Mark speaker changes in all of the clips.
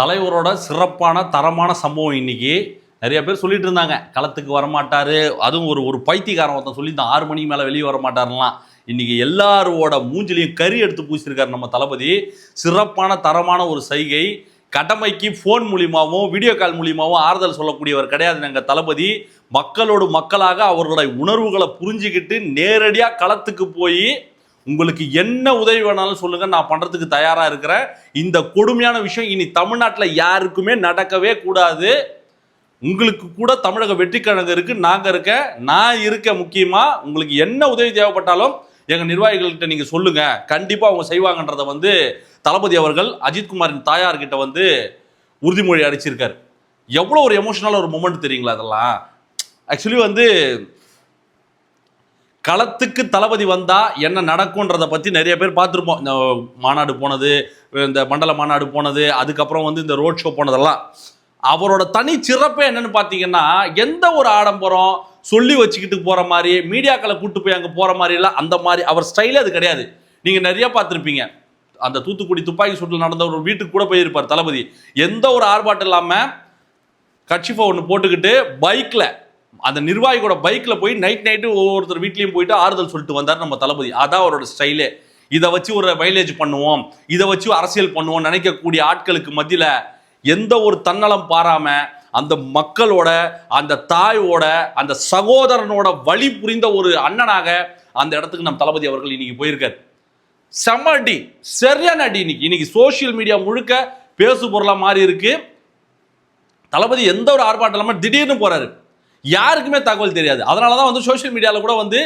Speaker 1: தலைவரோட சிறப்பான தரமான சம்பவம் இன்னைக்கு. நிறைய பேர் சொல்லிட்டு இருந்தாங்க. களத்துக்கு வரமாட்டாரு. அதுவும் ஒரு ஒரு பைத்தியக்காரன் ஒருத்தன் சொல்லியிருந்தான் ஆறு மணிக்கு மேலே வெளியே வரமாட்டாருலாம் இன்னைக்கு எல்லாரோட மூஞ்சிலையும் கறி எடுத்து பூசியிருக்காரு நம்ம தளபதி. சிறப்பான தரமான ஒரு சைகை. கடமைக்கு ஃபோன் மூலியமாகவும் வீடியோ கால் மூலியமாகவும் ஆறுதல் சொல்லக்கூடியவர் கிடையாது எங்கள் தளபதி. மக்களோடு மக்களாக அவர்களுடைய உணர்வுகளை புரிஞ்சுக்கிட்டு நேரடியாக களத்துக்கு போய் உங்களுக்கு என்ன உதவி வேணாலும் சொல்லுங்க நான் பண்றதுக்கு தயாரா இருக்கிறேன். இந்த கொடுமையான விஷயம் இனி தமிழ்நாட்டில் யாருக்குமே நடக்கவே கூடாது. உங்களுக்கு கூட தமிழக வெற்றி கழகம் இருக்கு நாங்க இருக்க நான் இருக்க முக்கியமா. உங்களுக்கு என்ன உதவி தேவைப்பட்டாலும் எங்க நிர்வாகிகள்கிட்ட நீங்க சொல்லுங்க. கண்டிப்பா அவங்க செய்வாங்கன்றத வந்து தளபதி அவர்கள் அஜித்குமாரின் தாயார்கிட்ட வந்து உறுதிமொழி அடிச்சிருக்காரு. எவ்வளோ ஒரு எமோஷனல் ஒரு மூமெண்ட் தெரியுங்களா அதெல்லாம் ஆக்சுவலி வந்து களத்துக்கு தளபதி வந்தால் என்ன நடக்கும்ன்றத பற்றி நிறைய பேர் பார்த்துருப்போம். இந்த மாநாடு போனது இந்த மண்டல மாநாடு போனது அதுக்கப்புறம் வந்து இந்த ரோட் ஷோ போனதெல்லாம். அவரோட தனி சிறப்பே என்னன்னு பார்த்தீங்கன்னா எந்த ஒரு ஆடம்பரம் சொல்லி வச்சுக்கிட்டு போகிற மாதிரி மீடியாக்களை கூட்டு போய் அங்கே போகிற மாதிரி எல்லாம் அந்த மாதிரி அவர் ஸ்டைலே அது கிடையாது. நீங்கள் நிறைய பார்த்துருப்பீங்க. அந்த தூத்துக்குடி துப்பாக்கி சூட்டில் நடந்த ஒரு வீட்டுக்கு கூட போயிருப்பார் தளபதி. எந்த ஒரு ஆர்ப்பாட்டம் இல்லாமல் கட்சிஃபை ஒன்று போட்டுக்கிட்டு பைக்கில் அந்த நிர்வாகியோட பைக்கில் போய் நைட் நைட்டு ஒவ்வொருத்தர் வீட்லேயும் போயிட்டு ஆறுதல் சொல்லிட்டு வந்தார் நம்ம தளபதி. அதான் அவரோட ஸ்டைலே இதை வச்சு ஒரு மைலேஜ் பண்ணுவோம். இதை வச்சு அரசியல் பண்ணுவோம் நினைக்கக்கூடிய ஆட்களுக்கு மத்தியில் எந்த ஒரு தன்னலம் பாராம அந்த மக்களோட அந்த தாயோட அந்த சகோதரனோட வழி புரிந்த ஒரு அண்ணனாக அந்த இடத்துக்கு நம் தளபதி அவர்கள் இன்னைக்கு போயிருக்காரு. செம்ம அடி சரியான அடி இன்னைக்கு. இன்னைக்கு சோஷியல் மீடியா முழுக்க பேசு பொருளா மாறி இருக்கு. தளபதி எந்த ஒரு ஆர்ப்பாட்டம் இல்லாமல் திடீர்னு போறாரு. யாருக்குமே தகவல் தெரியாது. அதனால தான் வந்து சோஷியல் மீடியாவில் கூட வந்து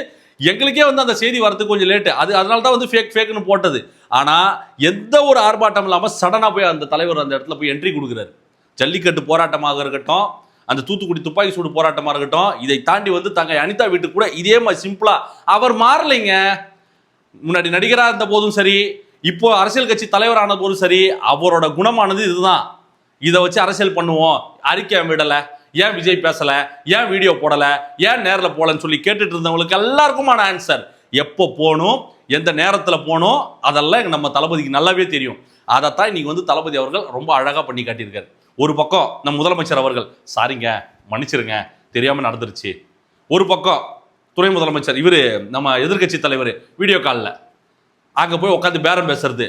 Speaker 1: எங்களுக்கே வந்து அந்த செய்தி வரதுக்கு கொஞ்சம் லேட்டு அது அதனால தான் வந்து ஃபேக் ஃபேக்னு போட்டது. ஆனால் எந்த ஒரு ஆர்ப்பாட்டம் இல்லாமல் சடனாக போய் அந்த தலைவர் அந்த இடத்துல போய் என்ட்ரி கொடுக்குறாரு. ஜல்லிக்கட்டு போராட்டமாக இருக்கட்டும் அந்த தூத்துக்குடி துப்பாக்கி சூடு போராட்டமாக இருக்கட்டும் இதை தாண்டி வந்து தங்கை அனிதா வீட்டுக்கு கூட இதே மாதிரி சிம்பிளாக அவர் மாறலைங்க. முன்னாடி நடிகராக இருந்த போதும் சரி இப்போ அரசியல் கட்சி தலைவரான போதும் சரி அவரோட குணமானது இதுதான். இதை வச்சு அரசியல் பண்ணுவோம். அறிக்கை விடலை ஏன் விஜய் பேசல? ஏன் வீடியோ போடல? ஏன் நேரில் போலன்னு சொல்லி கேட்டுட்டு இருந்தவங்களுக்கு எல்லாருக்குமான ஆன்சர் எப்போ போகணும்? எந்த நேரத்தில் போகணும்? அதெல்லாம் நம்ம தளபதிக்கு நல்லாவே தெரியும். அதைத்தான் இன்றைக்கி வந்து தளபதி அவர்கள் ரொம்ப அழகாக பண்ணி காட்டியிருக்காரு. ஒரு பக்கம் நம்ம முதலமைச்சர் அவர்கள் சாரிங்க மன்னிச்சிருங்க தெரியாமல் நடந்துருச்சு. ஒரு பக்கம் துணை முதலமைச்சர் இவர் நம்ம எதிர்க்கட்சி தலைவர் வீடியோ காலில். அங்கே போய் உட்காந்து பேரம் பேசுறது.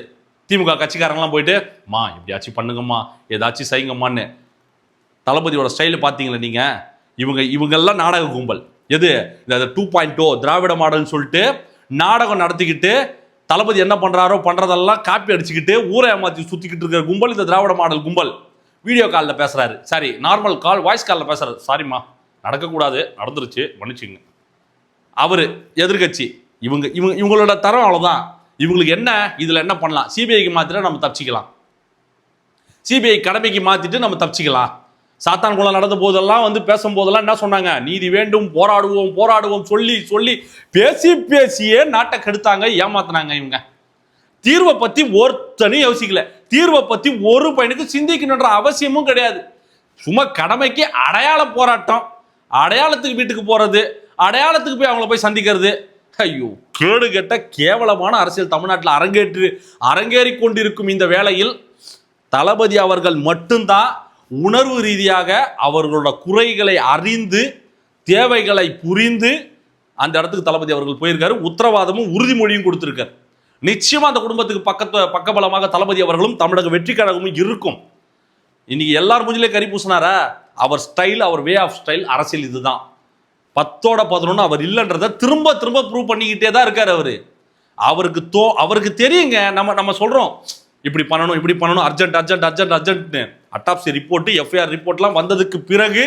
Speaker 1: திமுக கட்சிக்காரங்களாம் போயிட்டு மா எப்படியாச்சும் பண்ணுங்கம்மா. ஏதாச்சும் செய்யுங்கம்மான்னு தளபதியோட ஸ்டைலில் பார்த்தீங்களா நீங்கள் இவங்க இவங்கெல்லாம் நாடக கும்பல். எது? இந்த டூ பாயிண்ட் டூ திராவிட மாடல்னு சொல்லிட்டு நாடகம் நடத்திக்கிட்டு தளபதி என்ன பண்ணுறாரோ பண்ணுறதெல்லாம் காப்பி அடிச்சுக்கிட்டு ஊரை ஏமாற்றி சுற்றிக்கிட்டு இருக்கிற கும்பல் இந்த திராவிட மாடல் கும்பல். வீடியோ காலில் பேசுகிறாரு சாரி நார்மல் கால் வாய்ஸ் காலில் பேசுகிறாரு சாரிம்மா நடக்கக்கூடாது நடந்துருச்சு மன்னிச்சுங்க அவர் எதிர்க்கட்சி. இவங்க இவங்க இவங்களோட தரம் அவ்வளோதான் இவங்களுக்கு என்ன இதில் என்ன பண்ணலாம்? சிபிஐக்கு மாற்றினா நம்ம தப்பிச்சிக்கலாம். சிபிஐ கடமைக்கு மாற்றிட்டு நம்ம தப்பிச்சிக்கலாம். சாத்தான்குளம் நடந்த போதெல்லாம் வந்து பேசும்போதெல்லாம் என்ன சொன்னாங்க? நீதி வேண்டும் போராடுவோம் போராடுவோம் சொல்லி சொல்லி பேசி பேசியே நாட்டை கெடுத்தாங்க ஏமாத்தினாங்க இவங்க. தீர்வை பற்றி ஒருத்தனையும் யோசிக்கல. தீர்வை பற்றி ஒரு பையனுக்கு சிந்திக்கணுன்ற அவசியமும் கிடையாது. சும்மா கடமைக்கு அடையாள போராட்டம். அடையாளத்துக்கு வீட்டுக்கு போகிறது அடையாளத்துக்கு போய் அவங்கள போய் சந்திக்கிறது. ஐயோ கேடு கெட்ட கேவலமான அரசியல் தமிழ்நாட்டில் அரங்கேற்று அரங்கேறி கொண்டிருக்கும் இந்த வேளையில் தளபதி அவர்கள் மட்டும்தான் உணர்வு ரீதியாக அவர்களோட குறைகளை அறிந்து தேவைகளை புரிந்து அந்த இடத்துக்கு தளபதி அவர்கள் போயிருக்காரு. உத்தரவாதமும் உறுதிமொழியும் கொடுத்துருக்காரு. நிச்சயமாக அந்த குடும்பத்துக்கு பக்கத்து பக்கபலமாக தளபதி அவர்களும் தமிழக வெற்றி கழகமும் இருக்கும். இன்னைக்கு எல்லார் மூஞ்சிலே கறி பூசினாரா? அவர் ஸ்டைல் அவர் வே ஆஃப் ஸ்டைல் அரசியல் இதுதான். பத்தோட பதினொன்று அவர் இல்லைன்றதை திரும்ப திரும்ப ப்ரூவ் பண்ணிக்கிட்டே தான் இருக்கார் அவர். அவருக்கு தோ அவருக்கு தெரியுங்க. நம்ம நம்ம சொல்கிறோம் இப்படி பண்ணணும் இப்படி பண்ணணும் அர்ஜென்ட் அர்ஜென்ட் அர்ஜென்ட் அர்ஜென்ட்னு அட்டாப்சி ரிப்போர்ட் எஃப்ஐஆர் ரிப்போர்ட்லாம் வந்ததுக்கு பிறகு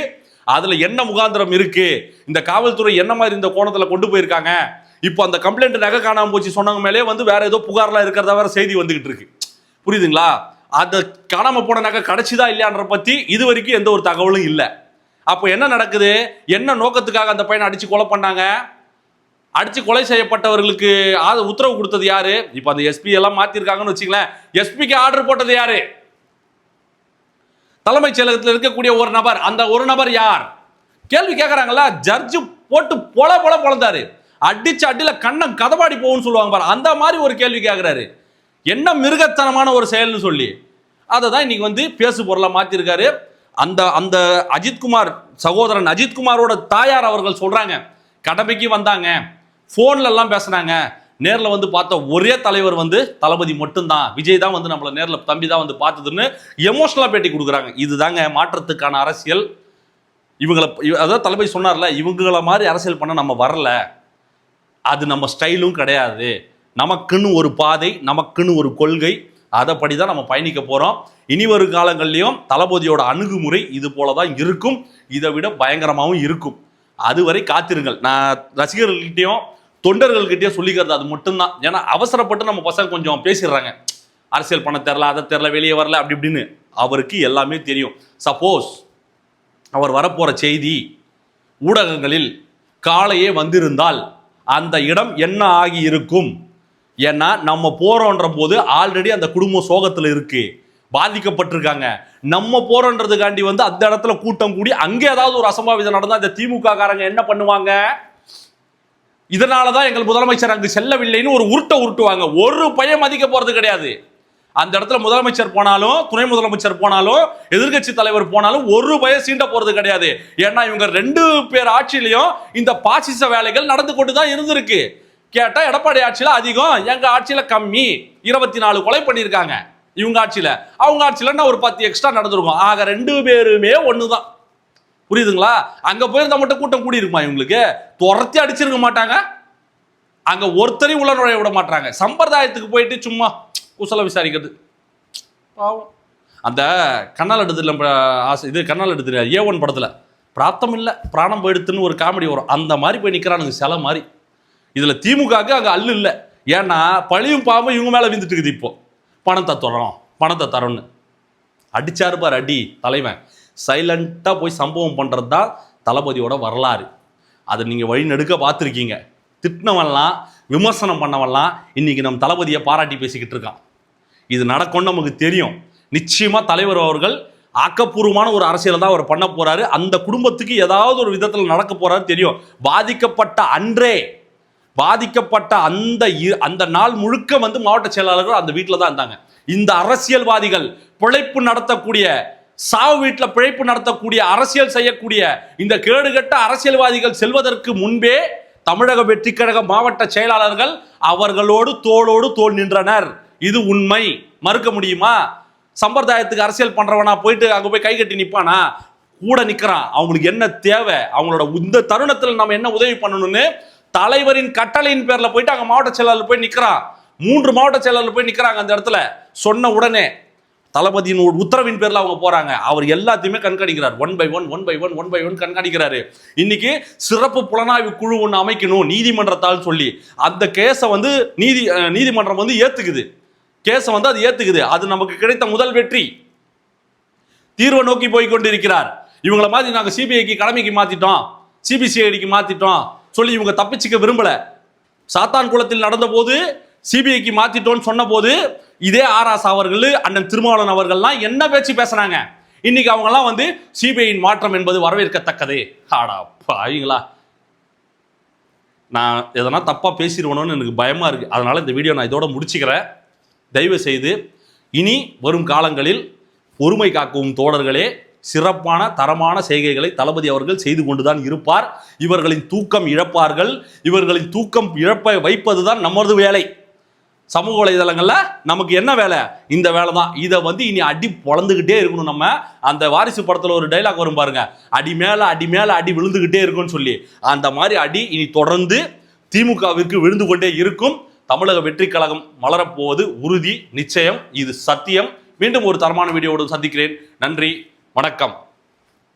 Speaker 1: அதில் என்ன முகாந்திரம் இருக்கு? இந்த காவல்துறை என்ன மாதிரி இந்த கோணத்தில் கொண்டு போயிருக்காங்க? இப்போ அந்த கம்ப்ளைண்ட் நகை காணாமல் போச்சு சொன்னவங்க மேலே வந்து வேற ஏதோ புகார்லாம் இருக்கிறதா வேற செய்தி வந்துகிட்டு இருக்கு. புரியுதுங்களா? அந்த காணாமல் போன நகை கிடைச்சிதா இல்லையான்ற பற்றி இது வரைக்கும் எந்த ஒரு தகவலும் இல்லை. அப்போ என்ன நடக்குது? என்ன நோக்கத்துக்காக அந்த பையனை அடிச்சு கொலை பண்ணாங்க? அடிச்சு கொலை செய்யப்பட்டவர்களுக்கு ஆத உத்தரவு கொடுத்தது யாரு? இப்போ அந்த எஸ்பி எல்லாம் மாத்திருக்காங்கன்னு வச்சுங்களேன் எஸ்பிக்கு ஆர்டர் போட்டது யாரு? தலைமைச் செயலகத்தில் இருக்கக்கூடிய ஒரு நபர். அந்த ஒரு நபர் யார்? கேள்வி கேட்குறாங்களா ஜட்ஜு போட்டு பொல பொல பொழந்தாரு அடிச்சு அடியில கண்ணம் கதவாடி போகும்னு சொல்லுவாங்க பாரு. அந்த மாதிரி ஒரு கேள்வி கேட்குறாரு என்ன மிருகத்தனமான ஒரு செயல்னு சொல்லி. அதை தான் இன்னைக்கு வந்து பேசு பொருளை மாற்றிருக்காரு அந்த அந்த அஜித்குமார் சகோதரன் அஜித்குமாரோட தாயார் அவர்கள் சொல்கிறாங்க கடமைக்கு வந்தாங்க. ஃபோன்லலாம் பேசுனாங்க. நேரில் வந்து பார்த்த ஒரே தலைவர் வந்து தளபதி மட்டும்தான். விஜய் தான் வந்து நம்மளை நேரில் தம்பி தான் வந்து பார்த்ததுன்னு எமோஷனலாக பேட்டி கொடுக்குறாங்க. இதுதாங்க மாற்றத்துக்கான அரசியல். இவங்களை அதாவது தளபதி சொன்னார்ல இவங்கள மாதிரி அரசியல் பண்ண நம்ம வரல. அது நம்ம ஸ்டைலும் கிடையாது. நமக்குன்னு ஒரு பாதை நமக்குன்னு ஒரு கொள்கை அதைப்படி தான் நம்ம பயணிக்க போகிறோம் இனி வரும் காலங்கள்லையும் தளபதியோட அணுகுமுறை இது போல தான் இருக்கும். இதை விட பயங்கரமாகவும் இருக்கும். அதுவரை காத்திருங்கள். நான் ரசிகர்கள்கிட்டையும் தொண்டர்கள்கிட்டயே சொல்லிக்கிறது அது மட்டும்தான். ஏன்னா அவசரப்பட்டு நம்ம பசங்க கொஞ்சம் பேசிடுறாங்க. அரசியல் பண்ண தெரில அதை தெரில வெளியே வரல அப்படி இப்படின்னு. அவருக்கு எல்லாமே தெரியும். சப்போஸ் அவர் வரப்போகிற செய்தி ஊடகங்களில் காலையே வந்திருந்தால் அந்த இடம் என்ன ஆகி இருக்கும்? ஏன்னா நம்ம போகிறோன்ற போது ஆல்ரெடி அந்த குடும்பம் சோகத்தில் இருக்குது பாதிக்கப்பட்டிருக்காங்க. நம்ம போறோன்றதுக்காண்டி வந்து அந்த இடத்துல கூட்டம் கூடி அங்கே ஏதாவது ஒரு அசம்பாவிதம் நடந்தால் இந்த திமுக காரங்க என்ன பண்ணுவாங்க? இதனால தான் எங்கள் முதலமைச்சர் அங்கு செல்லவில்லைன்னு ஒரு உருட்டை உருட்டுவாங்க. ஒரு பயம் மதிக்க போறது கிடையாது. அந்த இடத்துல முதலமைச்சர் போனாலும் துணை முதலமைச்சர் போனாலும் எதிர்க்கட்சி தலைவர் போனாலும் ஒரு பயம் சீண்ட போறது கிடையாது. ஏன்னா இவங்க ரெண்டு பேர் ஆட்சியிலையும் இந்த பாசிச வேலைகள் நடந்து கொண்டு தான் இருந்திருக்கு. கேட்டா எடப்பாடி ஆட்சியில அதிகம் எங்க ஆட்சியில கம்மி. இருபத்தி நாலு கொலை பண்ணியிருக்காங்க இவங்க ஆட்சியில. அவங்க ஆட்சியில நான் ஒரு பத்து எக்ஸ்ட்ரா நடந்திருக்கும். ஆக ரெண்டு பேருமே ஒண்ணுதான். புரியுதுங்களா? அங்க போயிருந்தா மட்டும் கூட்டம் கூடி இருக்குமா இவங்களுக்கு? துரத்தி அடிச்சிருக்க மாட்டாங்க. அங்க ஒருத்தரையும் உள்ள நுழைய விட மாட்டாங்க சம்பிரதாயத்துக்கு போயிட்டு சும்மா குசல விசாரிக்கிறது. பாவம். அந்த கண்ணால் எடுத்துல ஆசை. இது கண்ணால் எடுத்துல ஏ ஒன் படத்துல. பிராத்தம் இல்லை. பிராணம் போயிடுத்துன்னு ஒரு காமெடி வரும். அந்த மாதிரி போய் நிற்கிறானுங்க சில மாதிரி. இதில் திமுகவுக்கு அங்கே அல்லு இல்லை. ஏன்னா பழியும் பாவம் இவங்க மேலே விந்துட்டு இருக்குது இப்போ. பணத்தை தரோம் பணத்தை தரோன்னு. அடிச்சாரு பார் அடி தலைவன். சைலண்ட்டாக போய் சம்பவம் பண்ணுறது தான் தளபதியோட வரலாறு. அதை நீங்கள் வழி நெடுக்க பார்த்துருக்கீங்க. திட்டினவன்லாம் விமர்சனம் பண்ணவன்லாம் இன்றைக்கி நம்ம தளபதியை பாராட்டி பேசிக்கிட்டு இருக்கான். இது நடக்கும்னு நமக்கு தெரியும். நிச்சயமாக தலைவர் அவர்கள் ஆக்கப்பூர்வமான ஒரு அரசியலை தான் அவர் பண்ண போகிறாரு அந்த குடும்பத்துக்கு ஏதாவது ஒரு விதத்தில் நடக்க போகிறாரு தெரியும். பாதிக்கப்பட்ட அன்றே பாதிக்கப்பட்ட அந்த அந்த நாள் முழுக்க வந்து மாவட்ட செயலாளர்கள் அந்த வீட்டில் தான் இருந்தாங்க. இந்த அரசியல்வாதிகள் பிழைப்பு நடத்தக்கூடிய சாவு வீட்டில் பிழைப்பு நடத்தக்கூடிய அரசியல் செய்யக்கூடிய இந்த கேடுகட்ட அரசியல்வாதிகள் செல்வதற்கு முன்பே தமிழக வெற்றி கழக மாவட்ட செயலாளர்கள் அவர்களோடு தோளோடு தோல் நின்றனர். இது உண்மை. மறுக்க முடியுமா? சம்பிரதாயத்துக்கு அரசியல் பண்றவனா போயிட்டு அங்க போய் கை கட்டி நிப்பானா? கூட நிக்கிறான் அவங்களுக்கு என்ன தேவை? அவங்களோட இந்த தருணத்தில் நம்ம என்ன உதவி பண்ணணும்னு தலைவரின் கட்டளையின் பேர்ல போயிட்டு அங்க மாவட்ட செயலாளர் போய் நிக்கிறான். மூன்று மாவட்ட செயலாளர் போய் நிக்கிறாங்க அந்த இடத்துல. சொன்ன உடனே தளபதியின் ஒரு உத்தரவின் பேரில் அவங்க போறாங்க. அவர் எல்லாத்தையுமே கண்காணிக்கிறார். One by one one by one one by one கண்காணிக்கிறாரு. இன்னைக்கு சிறப்பு புலனாய்வு குழு ஒன்று அமைக்கணும் நீதிமன்றத்தால் சொல்லி. அந்த கேஸை வந்து நீதி நீதிமன்றம் வந்து ஏத்துக்குது. கேஸை வந்து அது ஏத்துக்குது. அது நமக்கு கிடைத்த முதல் வெற்றி. தீர்வை நோக்கி போய் கொண்டிருக்கிறார். இவங்களை மாதிரி நாங்கள் சிபிஐக்கு கடமைக்கு மாத்திட்டோம். சிபிசிஐடிக்கு மாத்திட்டோம். சொல்லி இவங்க தப்பிச்சுக்க விரும்பல. சாத்தான் குளத்தில் நடந்த போது சிபிஐக்கு மாத்திட்டோம்னு சொன்ன போது இதே ஆராஸ் அவர்கள் அண்ணன் திருமாவளவன் அவர்கள்லாம் என்ன பேச்சு பேசுனாங்க? இன்னைக்கு அவங்கெல்லாம் வந்து சிபிஐயின் மாற்றம் என்பது வரவேற்கத்தக்கது. ஆடா பாவீங்களா? நான் எதனா தப்பாக பேசிடுவணும்னு எனக்கு பயமாக இருக்குது அதனால் இந்த வீடியோ நான் இதோட முடிச்சுக்கிறேன். தயவு செய்து இனி வரும் காலங்களில் பொறுமை காக்கும் தோழர்களே சிறப்பான தரமான செய்கைகளை தளபதி அவர்கள் செய்து கொண்டுதான் இருப்பார். இவர்களின் தூக்கம் இழப்பார்கள். இவர்களின் தூக்கம் இழப்ப வைப்பதுதான் நமது வேலை. சமூக வலைதளங்களில் நமக்கு என்ன வேலை? இந்த வேலை தான் இதை வந்து இனி அடி பொழந்துக்கிட்டே இருக்கணும் நம்ம. அந்த வாரிசு படத்தில் ஒரு டைலாக் வரும் பாருங்க. அடி மேலே அடி மேலே அடி விழுந்துக்கிட்டே இருக்கும்னு சொல்லி. அந்த மாதிரி அடி இனி தொடர்ந்து திமுகவிற்கு விழுந்து கொண்டே இருக்கும். தமிழக வெற்றி கழகம் மலரப்போவது உறுதி நிச்சயம். இது சத்தியம். மீண்டும் ஒரு தரமான வீடியோவுடன் சந்திக்கிறேன். நன்றி வணக்கம்.